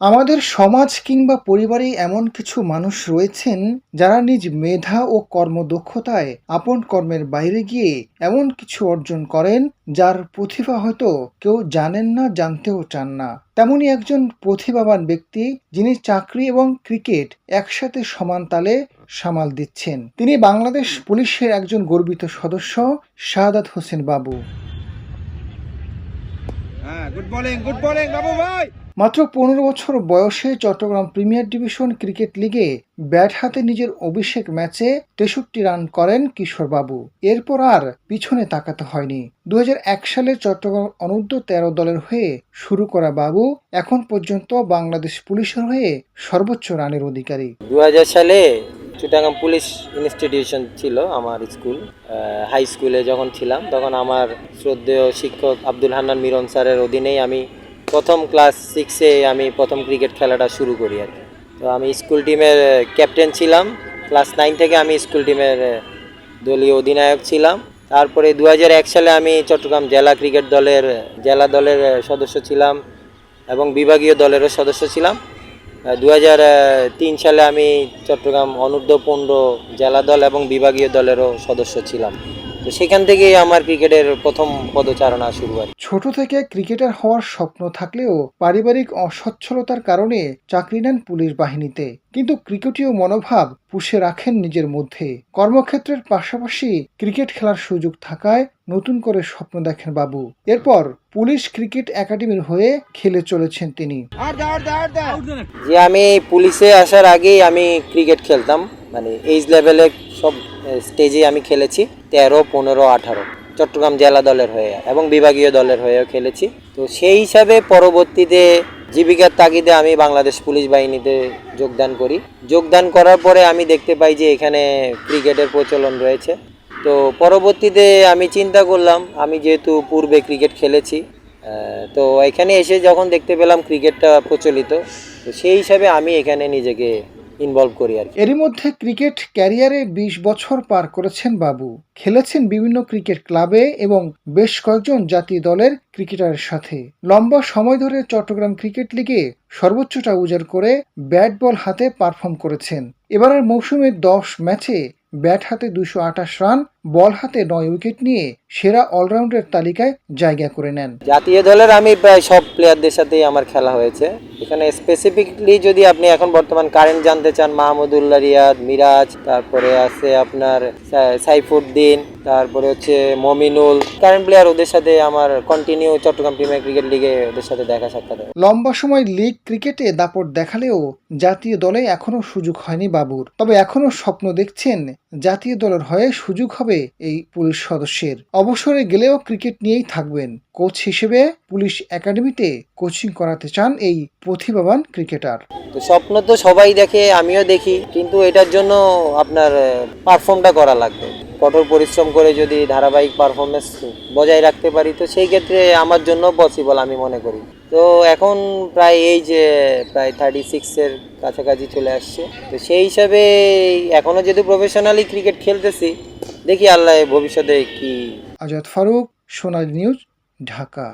আমাদের সমাজ কিংবা পরিবারে এমন কিছু মানুষ রয়েছেন যারা নিজ মেধা ও কর্মদক্ষতায় আপন কর্মের বাইরে গিয়ে এমন কিছু অর্জন করেন যার প্রতিভা হয়তো কেউ জানেন না, জানতেও চান না। তেমনই একজন প্রতিভাবান ব্যক্তি যিনি চাকরি এবং ক্রিকেট একসাথে সমান তালে সামাল দিচ্ছেন। তিনি বাংলাদেশ পুলিশের একজন গর্বিত সদস্য, শাহাদাত হোসেন বাবু। হ্যাঁ গুড বোলিং গুড বোলিং বাবু ভাই। মাত্র পনেরো বছর বয়সে চট্টগ্রাম প্রিমিয়ার ডিভিশন ক্রিকেট লিগে ব্যাট হাতে নিজের অভিষেক ম্যাচে তেষট্টি রান করেন কিশোর বাবু এরপর আর পিছনে তাকাতে হয়নি। দু হাজার এক সালে চট্টগ্রাম অনূর্ধ্ব তেরো দলের হয়ে শুরু করা বাবু এখন পর্যন্ত বাংলাদেশ পুলিশের হয়ে সর্বোচ্চ রানের অধিকারী। দু হাজার সালে চিটাগাং পুলিশ ইনস্টিটিউশন ছিল আমার স্কুল হাই স্কুলে যখন ছিলাম, তখন আমার শ্রদ্ধেয় শিক্ষক আব্দুল হান্নান মিরন স্যারের অধীনেই আমি প্রথম ক্লাস সিক্সে আমি প্রথম ক্রিকেট খেলাটা শুরু করি আর কি। তো আমি স্কুল টিমের ক্যাপ্টেন ছিলাম। ক্লাস নাইন থেকে আমি স্কুল টিমের দলীয় অধিনায়ক ছিলাম। তারপরে দু হাজার এক সালে আমি চট্টগ্রাম জেলা ক্রিকেট দলের, জেলা দলের সদস্য ছিলাম এবং বিভাগীয় দলেরও সদস্য ছিলাম। দু তিন সালে আমি চট্টগ্রাম অনূর্ধ্ব পনেরো জেলা দল এবং বিভাগীয় দলেরও সদস্য ছিলাম। তো সেখান থেকেই আমার ক্রিকেটের প্রথম পদচারণা শুরু হয়। ছোট থেকে ক্রিকেটার হওয়ার স্বপ্ন থাকলেও পারিবারিক অসচ্ছলতার কারণে চাকরি নেন পুলিশ বাহিনীতে। কিন্তু ক্রিকেটীয় মনোভাব পুষে রাখেন নিজের মধ্যে। কর্মক্ষেত্রের পাশাপাশি ক্রিকেট খেলার সুযোগ থাকায় নতুন করে স্বপ্ন দেখেন বাবু। এরপর পুলিশ ক্রিকেট একাডেমির হয়ে খেলে চলেছেন তিনি। যে আমি পুলিশে আসার আগেই আমি ক্রিকেট খেলতাম মানে এইজ লেভেলে সব স্টেজে আমি খেলেছি, তেরো, পনেরো, আঠারো। চট্টগ্রাম জেলা দলের হয়ে এবং বিভাগীয় দলের হয়েও খেলেছি। তো সেই হিসাবে পরবর্তীতে জীবিকার তাগিদে আমি বাংলাদেশ পুলিশ বাহিনীতে যোগদান করি। যোগদান করার পরে আমি দেখতে পাই যে এখানে ক্রিকেটের প্রচলন রয়েছে। তো পরবর্তীতে আমি চিন্তা করলাম, আমি যেহেতু পূর্বে ক্রিকেট খেলেছি তো এখানে এসে যখন দেখতে পেলাম ক্রিকেটটা প্রচলিত, তো সেই হিসাবে আমি এখানে নিজেকে ইনভলভ করি আর এরই মধ্যে ক্রিকেট ক্যারিয়ারে বিশ বছর পার করেছেন বাবু। খেলেছেন বিভিন্ন ক্রিকেট ক্লাবে এবং বেশ কয়েকজন জাতীয় দলের ক্রিকেটারের সাথে। লম্বা সময় ধরে চট্টগ্রাম ক্রিকেট লিগে সর্বোচ্চটা উজাড় করে ব্যাট বল হাতে পারফর্ম করেছেন। এবারের মৌসুমে দশ ম্যাচে ব্যাট হাতে দুশো রান বল হাতে নয় উইকেট নিয়ে সেরা অলরাউন্ডের তালিকায় জায়গা করে নেন। জাতীয় দলের আমি প্রায় সব প্লেয়ারদের সাথেই আমার খেলা হয়েছে। এখানে স্পেসিফিকলি যদি আপনি এখন বর্তমান কারেন্ট জানতে চান মাহমুদুল্লাহ রিয়াদ মিরাজ তারপরে আছে আপনার সাইফুদ্দিন তারপরে হচ্ছে মমিনুল। কারেন্ট প্লেয়ার ওদের সাথে আমার কন্টিনিউ চট্টগ্রাম প্রিমিয়ার ক্রিকেট লিগে ওদের সাথে দেখা সাক্ষাৎ। লম্বা সময় লিগ ক্রিকেটে দাপট দেখালেও জাতীয় দলে এখনও সুযোগ হয়নি বাবুর। তবে এখনও স্বপ্ন দেখছেন জাতীয় দলের হয়ে সুযোগ হবে এই পুলিশ সদস্যের। অবসরে গেলেও ক্রিকেট নিয়েই থাকবেন। কোচ হিসেবে পুলিশ একাডেমিতে কোচিং করাতে চান এই প্রতিভাবান ক্রিকেটার। তো স্বপ্ন তো সবাই দেখে, আমিও দেখি। কিন্তু এটার জন্য আপনার পারফর্মটা করা লাগবে। কঠোর পরিশ্রম করে যদি ধারাবাহিক পারফরমেন্স বজায় রাখতে পারি, তো সেই ক্ষেত্রে আমার জন্য পসিবল আমি মনে করি। তো এখন প্রায় এই যে, প্রায় থার্টি সিক্সের কাছাকাছি চলে আসছে। তো সেই হিসাবে এখনও যেহেতু প্রফেশনালি ক্রিকেট খেলতেছি দেখি আল্লাহ ভবিষ্যতে কি আজাদ ফারুক সোনালী নিউজ ঢাকা।